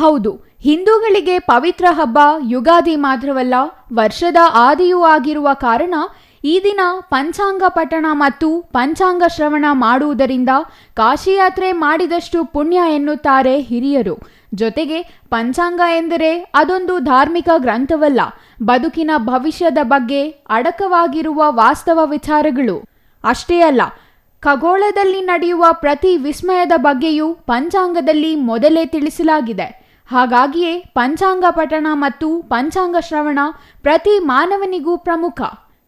ಹೌದು, ಹಿಂದೂಗಳಿಗೆ ಪವಿತ್ರ ಹಬ್ಬ, ಯುಗಾದಿ ಮಾತ್ರವಲ್ಲ, ವರ್ಷದ ಆದಿಯೂ ಆಗಿರುವ ಕಾರಣ ಈ ದಿನ ಪಂಚಾಂಗ ಪಠಣ ಮತ್ತು ಪಂಚಾಂಗ ಶ್ರವಣ ಮಾಡುವುದರಿಂದ ಕಾಶಿಯಾತ್ರೆ ಮಾಡಿದಷ್ಟು ಪುಣ್ಯ ಎನ್ನುತ್ತಾರೆ ಹಿರಿಯರು. ಜೊತೆಗೆ ಪಂಚಾಂಗ ಎಂದರೆ ಅದೊಂದು ಧಾರ್ಮಿಕ ಗ್ರಂಥವಲ್ಲ, ಬದುಕಿನ ಭವಿಷ್ಯದ ಬಗ್ಗೆ ಅಡಕವಾಗಿರುವ ವಾಸ್ತವ ವಿಚಾರಗಳು. ಅಷ್ಟೇ ಅಲ್ಲ, ಖಗೋಳದಲ್ಲಿ ನಡೆಯುವ ಪ್ರತಿ ವಿಸ್ಮಯದ ಬಗ್ಗೆಯೂ ಪಂಚಾಂಗದಲ್ಲಿ ಮೊದಲೇ ತಿಳಿಸಲಾಗಿದೆ. ಹಾಗಾಗಿಯೇ ಪಂಚಾಂಗ ಪಠಣ ಮತ್ತು ಪಂಚಾಂಗ ಶ್ರವಣ ಪ್ರತಿ ಮಾನವನಿಗೂ ಪ್ರಮುಖ.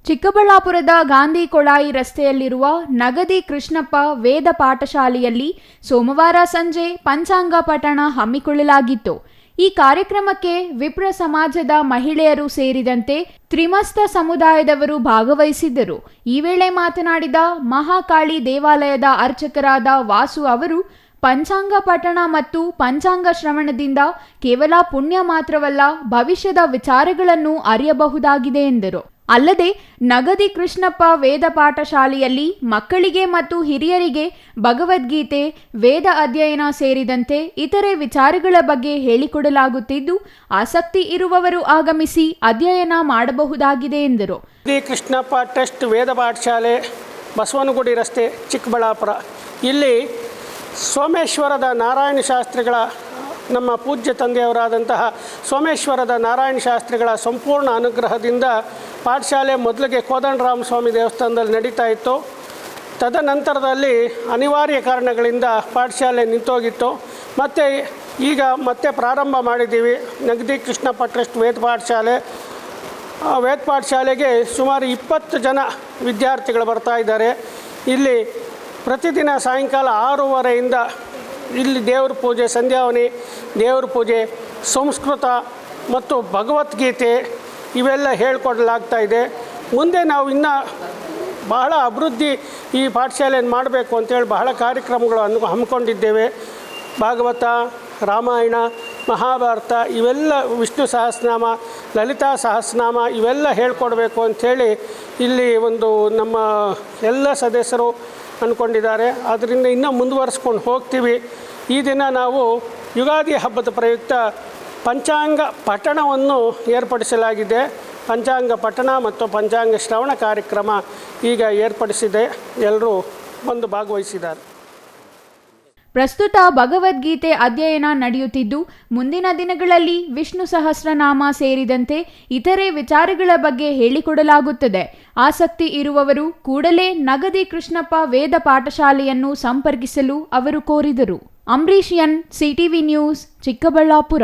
ಚಿಕ್ಕಬಳ್ಳಾಪುರದ ಗಾಂಧಿ ಕೊಳಾಯಿ ರಸ್ತೆಯಲ್ಲಿರುವ ನಗದಿ ಕೃಷ್ಣಪ್ಪ ವೇದ ಪಾಠಶಾಲೆಯಲ್ಲಿ ಸೋಮವಾರ ಸಂಜೆ ಪಂಚಾಂಗ ಪಠಣ ಹಮ್ಮಿಕೊಳ್ಳಲಾಗಿತ್ತು. ಈ ಕಾರ್ಯಕ್ರಮಕ್ಕೆ ವಿಪ್ರ ಸಮಾಜದ ಮಹಿಳೆಯರು ಸೇರಿದಂತೆ ತ್ರಿಮಸ್ತ ಸಮುದಾಯದವರು ಭಾಗವಹಿಸಿದ್ದರು. ಈ ವೇಳೆ ಮಾತನಾಡಿದ ಮಹಾಕಾಳಿ ದೇವಾಲಯದ ಅರ್ಚಕರಾದ ವಾಸು ಅವರು ಪಂಚಾಂಗ ಪಠಣ ಮತ್ತು ಪಂಚಾಂಗ ಶ್ರವಣದಿಂದ ಕೇವಲ ಪುಣ್ಯ ಮಾತ್ರವಲ್ಲ ಭವಿಷ್ಯದ ವಿಚಾರಗಳನ್ನು ಅರಿಯಬಹುದಾಗಿದೆ ಎಂದರು. ಅಲ್ಲದೆ ನಗದಿ ಕೃಷ್ಣಪ್ಪ ವೇದ ಪಾಠಶಾಲೆಯಲ್ಲಿ ಮಕ್ಕಳಿಗೆ ಮತ್ತು ಹಿರಿಯರಿಗೆ ಭಗವದ್ಗೀತೆ, ವೇದ ಅಧ್ಯಯನ ಸೇರಿದಂತೆ ಇತರೆ ವಿಚಾರಗಳ ಬಗ್ಗೆ ಹೇಳಿಕೊಡಲಾಗುತ್ತಿದ್ದು, ಆಸಕ್ತಿ ಇರುವವರು ಆಗಮಿಸಿ ಅಧ್ಯಯನ ಮಾಡಬಹುದಾಗಿದೆ ಎಂದರು. ಕೃಷ್ಣಪ್ಪ ಟ್ರಸ್ಟ್ ವೇದ ಪಾಠಶಾಲೆ ಬಸವನಗುಡಿ ರಸ್ತೆ ಚಿಕ್ಕಬಳ್ಳಾಪುರ. ಇಲ್ಲಿ ಸೋಮೇಶ್ವರದ ನಾರಾಯಣ ಶಾಸ್ತ್ರಿಗಳ ನಮ್ಮ ಪೂಜ್ಯ ತಂದೆಯವರಾದಂತಹ ಸೋಮೇಶ್ವರದ ನಾರಾಯಣ ಶಾಸ್ತ್ರಿಗಳ ಸಂಪೂರ್ಣ ಅನುಗ್ರಹದಿಂದ ಪಾಠಶಾಲೆ ಮೊದಲಿಗೆ ಕೋದಂಡರಾಮ ಸ್ವಾಮಿ ದೇವಸ್ಥಾನದಲ್ಲಿ ನಡೀತಾ ಇತ್ತು. ತದನಂತರದಲ್ಲಿ ಅನಿವಾರ್ಯ ಕಾರಣಗಳಿಂದ ಪಾಠಶಾಲೆ ನಿಂತೋಗಿತ್ತು. ಮತ್ತು ಈಗ ಮತ್ತೆ ಪ್ರಾರಂಭ ಮಾಡಿದ್ದೀವಿ. ನಗದಿ ಕೃಷ್ಣಪ್ಪ ಟ್ರಸ್ಟ್ ವೇದ ಪಾಠಶಾಲೆ. ವೇದ ಪಾಠಶಾಲೆಗೆ ಸುಮಾರು ಇಪ್ಪತ್ತು ಜನ ವಿದ್ಯಾರ್ಥಿಗಳು ಬರ್ತಾ ಇದ್ದಾರೆ. ಇಲ್ಲಿ ಪ್ರತಿದಿನ ಸಾಯಂಕಾಲ ಆರೂವರೆಯಿಂದ ಇಲ್ಲಿ ದೇವ್ರ ಪೂಜೆ ಸಂಧ್ಯಾವನೆ ದೇವ್ರ ಪೂಜೆ, ಸಂಸ್ಕೃತ ಮತ್ತು ಭಗವದ್ಗೀತೆ ಇವೆಲ್ಲ ಹೇಳ್ಕೊಡಲಾಗ್ತಾ ಇದೆ. ಮುಂದೆ ನಾವು ಇನ್ನೂ ಬಹಳ ಅಭಿವೃದ್ಧಿ ಈ ಪಾಠಶಾಲೆಯನ್ನು ಮಾಡಬೇಕು ಅಂತೇಳಿ ಬಹಳ ಕಾರ್ಯಕ್ರಮಗಳು ಅನ್ನು ಹಮ್ಮಿಕೊಂಡಿದ್ದೇವೆ. ಭಾಗವತ, ರಾಮಾಯಣ, ಮಹಾಭಾರತ ಇವೆಲ್ಲ ವಿಷ್ಣು ಸಹಸ್ರನಾಮ, ಲಲಿತಾ ಸಹಸ್ರನಾಮ ಇವೆಲ್ಲ ಹೇಳ್ಕೊಡ್ಬೇಕು ಅಂಥೇಳಿ ಇಲ್ಲಿ ಒಂದು ನಮ್ಮ ಎಲ್ಲ ಸದಸ್ಯರು ಅಂದ್ಕೊಂಡಿದ್ದಾರೆ. ಅದರಿಂದ ಇನ್ನೂ ಮುಂದುವರಿಸ್ಕೊಂಡು ಹೋಗ್ತೀವಿ. ಈ ದಿನ ನಾವು ಯುಗಾದಿ ಹಬ್ಬದ ಪ್ರಯುಕ್ತ ಪಂಚಾಂಗ ಪಠಣವನ್ನು ಏರ್ಪಡಿಸಲಾಗಿದೆ. ಪಂಚಾಂಗ ಪಠಣ ಮತ್ತು ಪಂಚಾಂಗ ಶ್ರವಣ ಕಾರ್ಯಕ್ರಮ ಈಗ ಏರ್ಪಡಿಸಿದೆ. ಎಲ್ಲರೂ ಬಂದು ಭಾಗವಹಿಸಿದ್ದಾರೆ. ಪ್ರಸ್ತುತ ಭಗವದ್ಗೀತೆ ಅಧ್ಯಯನ ನಡೆಯುತ್ತಿದ್ದು, ಮುಂದಿನ ದಿನಗಳಲ್ಲಿ ವಿಷ್ಣು ಸಹಸ್ರನಾಮ ಸೇರಿದಂತೆ ಇತರೆ ವಿಚಾರಗಳ ಬಗ್ಗೆ ಹೇಳಿಕೊಡಲಾಗುತ್ತದೆ. ಆಸಕ್ತಿ ಇರುವವರು ಕೂಡಲೇ ನಗದಿ ಕೃಷ್ಣಪ್ಪ ವೇದ ಪಾಠಶಾಲೆಯನ್ನು ಸಂಪರ್ಕಿಸಲು ಅವರು ಕೋರಿದರು. Ambareesh N CTV news, Chikkaballapur.